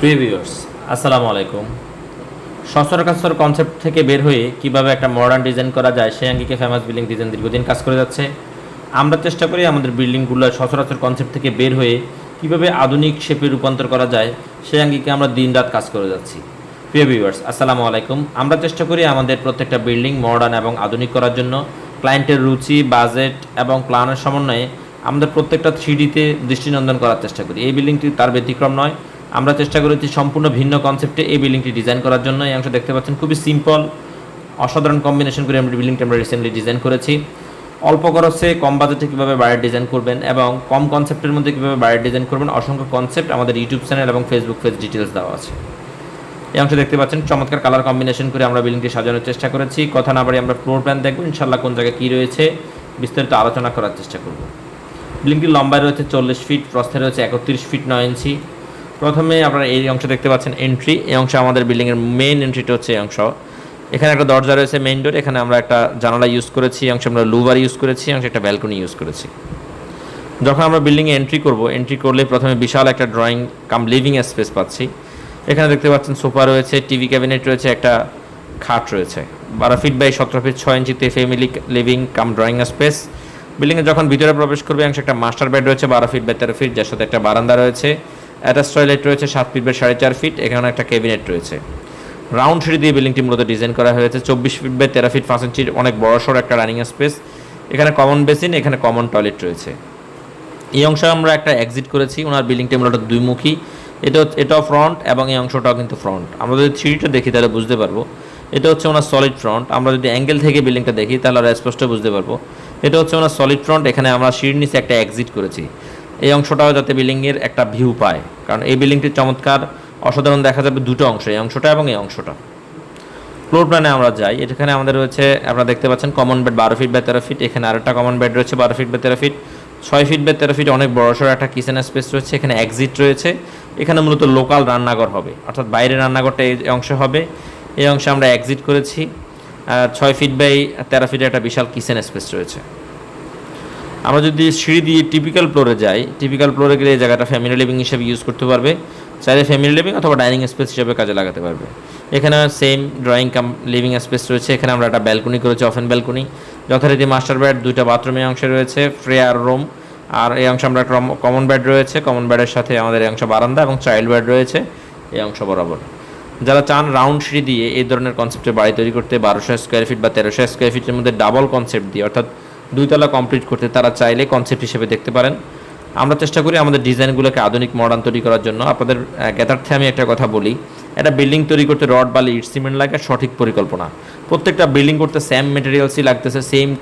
প্রিয় ভিউয়ার্স আসসালামু আলাইকুম। সচরাচর কনসেপ্ট থেকে বের হয়ে কীভাবে একটা মডার্ন ডিজাইন করা যায়, সেই আঙ্গিকে ফেমাস বিল্ডিং ডিজাইন দীর্ঘদিন কাজ করে যাচ্ছে। আমরা চেষ্টা করি আমাদের বিল্ডিংগুলো সচরাচর কনসেপ্ট থেকে বের হয়ে কীভাবে আধুনিক শেপে রূপান্তর করা যায়, সেই আঙ্গিকে আমরা দিনরাত কাজ করে যাচ্ছি। প্রিয় ভিউয়ার্স আসসালামু আলাইকুম। আমরা চেষ্টা করি আমাদের প্রত্যেকটা বিল্ডিং মডার্ন এবং আধুনিক করার জন্য। ক্লায়েন্টের রুচি বাজেট এবং প্ল্যানের সমন্বয়ে আমাদের প্রত্যেকটা থ্রিডিতে দৃষ্টিনন্দন করার চেষ্টা করি। এই বিল্ডিংটি তার ব্যতিক্রম নয় আমরা চেষ্টা করেছি সম্পূর্ণ ভিন্ন কনসেপ্টে এই বিল্ডিংটি ডিজাইন করার জন্য। এই অংশ দেখতে পাচ্ছেন, খুবই সিম্পল অসাধারণ কম্বিনেশন করে আমরা বিল্ডিংটি আমরা রিসেন্টলি ডিজাইন করেছি। অল্প খরচে কম বাজেটে কীভাবে বাড়ির ডিজাইন করবেন এবং কম কনসেপ্টের মধ্যে কীভাবে বাড়ির ডিজাইন করবেন, অসংখ্য কনসেপ্ট আমাদের ইউটিউব চ্যানেল এবং ফেসবুক পেজ ডিটেলস দেওয়া আছে। এই অংশ দেখতে পাচ্ছেন, চমৎকার কালার কম্বিনেশন করে আমরা বিল্ডিংটি সাজানোর চেষ্টা করেছি। কথা না বাড়ি আমরা ফ্লোর প্ল্যান দেখব ইনশাল্লাহ কোন জায়গায় কী রয়েছে, বিস্তারিত আলোচনা করার চেষ্টা করব। বিল্ডিংটির লম্বায় রয়েছে চল্লিশ ফিট প্রস্থে রয়েছে একত্রিশ ফিট নয় ইঞ্চি প্রথমে আপনারা এই অংশ দেখতে পাচ্ছেন এন্ট্রি এই অংশ আমাদের বিল্ডিংয়ের মেইন এন্ট্রিটা হচ্ছে এই অংশ। এখানে একটা দরজা রয়েছে মেইন ডোর এখানে আমরা একটা জানালা ইউজ করেছি অংশে আমরা লুভার ইউজ করেছি অংশে একটা ব্যালকনি ইউজ করেছি। যখন আমরা বিল্ডিংয়ে এন্ট্রি করব এন্ট্রি করলে প্রথমে বিশাল একটা ড্রয়িং কাম লিভিং স্পেস পাচ্ছি। এখানে দেখতে পাচ্ছেন সোফা রয়েছে টিভি ক্যাবিনেট রয়েছে, একটা খাট রয়েছে। বারো ফিট বাই সতেরো ফিট ছয় ইঞ্চিতে family living cum drawing space বিল্ডিংয়ে যখন ভিতরে প্রবেশ করবে অংশে একটা মাস্টার বেড রয়েছে, বারো ফিট বাই তেরো ফিট যার সাথে একটা বারান্দা রয়েছে। অ্যাটাচ টয়লেট রয়েছে সাত ফিট বাই সাড়ে চার ফিট এখানে একটা ক্যাবিনেট রয়েছে। রাউন্ড সিঁড়ি দিয়ে বিল্ডিংটি মূলত ডিজাইন করা হয়েছে। চব্বিশ ফিট বাই তেরো ফিট পাঁচ ইঞ্চির অনেক বড় সড়ো একটা রানিং স্পেস এখানে কমন বেসিন এখানে কমন টয়লেট রয়েছে। এই অংশে আমরা একটা এক্সিট করেছি। ওনার বিল্ডিংটি মূলত দুইমুখী। এটা এটাও ফ্রন্ট এবং এই অংশটাও কিন্তু ফ্রন্ট আমরা যদি সিঁড়িটা দেখি, তাহলে বুঝতে পারব। এটা হচ্ছে ওনার সলিড ফ্রন্ট আমরা যদি অ্যাঙ্গেল থেকে বিল্ডিংটা দেখি, তাহলে আমরা স্পষ্ট বুঝতে পারব। এটা হচ্ছে ওনার সলিড ফ্রন্ট এখানে আমরা সিঁড়ির নিচে একটা এক্সিট করেছি। এই অংশটাও যাতে বিল্ডিংয়ের একটা ভিউ পায়। কারণ এই বিল্ডিংটির চমৎকার, অসাধারণ দেখা যাবে দুটো অংশ, এই অংশটা এবং এই অংশটা। ফ্লোর প্ল্যানে আমরা যাই। এখানে আমাদের রয়েছে, আপনারা দেখতে পাচ্ছেন কমন বেড বারো ফিট বাই তেরো ফিট এখানে আরেকটা কমন বেড রয়েছে বারো ফিট বাই তেরো ফিট ছয় ফিট বাই তেরো ফিট অনেক বড়সড় একটা কিচেন স্পেস রয়েছে। এখানে এক্সিট রয়েছে। এখানে মূলত লোকাল রান্নাঘর হবে। অর্থাৎ বাইরের রান্নাঘরটা এই অংশে হবে। এই অংশে আমরা এক্সিট করেছি। ছয় ফিট বাই তেরো ফিটের একটা বিশাল কিচেন স্পেস রয়েছে। আমরা যদি সিঁড়ি দিয়ে টিপিক্যাল ফ্লোরে যাই টিপিক্যাল ফ্লোরে গেলে এই জায়গাটা ফ্যামিলি লিভিং হিসেবে ইউজ করতে পারবে। চাইলে ফ্যামিলি লিভিং অথবা ডাইনিং স্পেস হিসেবে কাজে লাগাতে পারবে। এখানে same drawing cum living space রয়েছে। এখানে আমরা একটা ব্যালকনি করেছি অফেন ব্যালকনি যথারীতি মাস্টার বেড দুইটা বাথরুমে অংশে রয়েছে ফ্রেয়ার রুম আর এই অংশে আমরা কমন বেড রয়েছে। কমন বেডের সাথে আমাদের এই অংশ বারান্দা এবং চাইল্ড বেড রয়েছে এই অংশ বরাবর। যারা চান রাউন্ড সিঁড়ি দিয়ে এই ধরনের কনসেপ্টে বাড়ি তৈরি করতে, বারোশো স্কোয়ার ফিট বা তেরোশো স্কোয়ার ফিটের মধ্যে ডাবল কনসেপ্ট দিয়ে, অর্থাৎ দুইতলা কমপ্লিট করতে তারা চাইলে কনসেপ্ট হিসেবে দেখতে পারেন। আমরা চেষ্টা করি আমাদের ডিজাইনগুলোকে আধুনিক মডার্ন তৈরি করার জন্য। আপনাদের জ্ঞাতার্থে আমি একটা কথা বলি। একটা বিল্ডিং তৈরি করতে রড বালি ইট সিমেন্ট লাগে সঠিক পরিকল্পনা। প্রত্যেকটা বিল্ডিং করতে সেম মেটেরিয়ালসই লাগতেছে সেম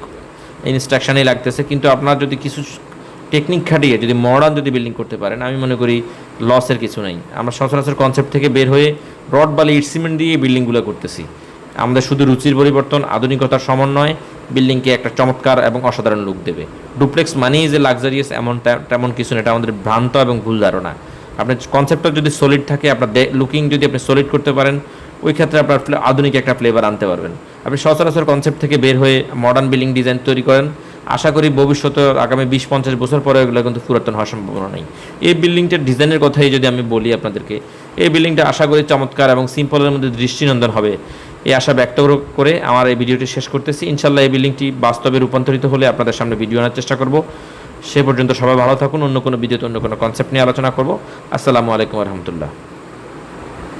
ইনস্ট্রাকশনই লাগতেছে। কিন্তু আপনার যদি কিছু টেকনিক খাটিয়ে, যদি মডার্ন যদি বিল্ডিং করতে পারেন, আমি মনে করি লসের কিছু নেই। আমরা সচরাচর কনসেপ্ট থেকে বের হয়ে রড বালি ইট সিমেন্ট দিয়ে বিল্ডিংগুলো করতেছি। আমাদের শুধু রুচির পরিবর্তন, আধুনিকতার সমন্বয়, বিল্ডিংকে একটা চমৎকার এবং অসাধারণ লুক দেবে। ডুপ্লেক্স মানেই যে লাক্সারিয়াস এমন তেমন কিছু না, এটা আমাদের ভ্রান্ত এবং ভুল ধারণা। আপনার কনসেপ্টটা যদি সলিড থাকে, আপনার লুকিং যদি আপনি সলিড করতে পারেন, ওই ক্ষেত্রে আপনার আধুনিক একটা ফ্লেভার আনতে পারবেন। আপনি সচরাচর কনসেপ্ট থেকে বের হয়ে মডার্ন বিল্ডিং ডিজাইন তৈরি করেন। আশা করি ভবিষ্যতে আগামী বিশ, পঞ্চাশ বছর পরে এগুলো কিন্তু পুরাতন হওয়ার সম্ভাবনা নেই। এই বিল্ডিংটার ডিজাইনের কথাই যদি আমি বলি আপনাদেরকে, এই বিল্ডিংটা আশা করি চমৎকার এবং সিম্পলের মধ্যে দৃষ্টিনন্দন হবে। এই আশা ব্যক্ত করে আমার এই ভিডিওটি শেষ করতেছি। ইনশাল্লাহ এই বিল্ডিংটি বাস্তবে রূপান্তরিত হলে আপনাদের সামনে ভিডিও আনার চেষ্টা করব। সে পর্যন্ত সবাই ভালো থাকুন, অন্য কোনো ভিডিওতে অন্য কোনো কনসেপ্ট নিয়ে আলোচনা করব। আসসালামু আলাইকুম রহমতুল্লাহ।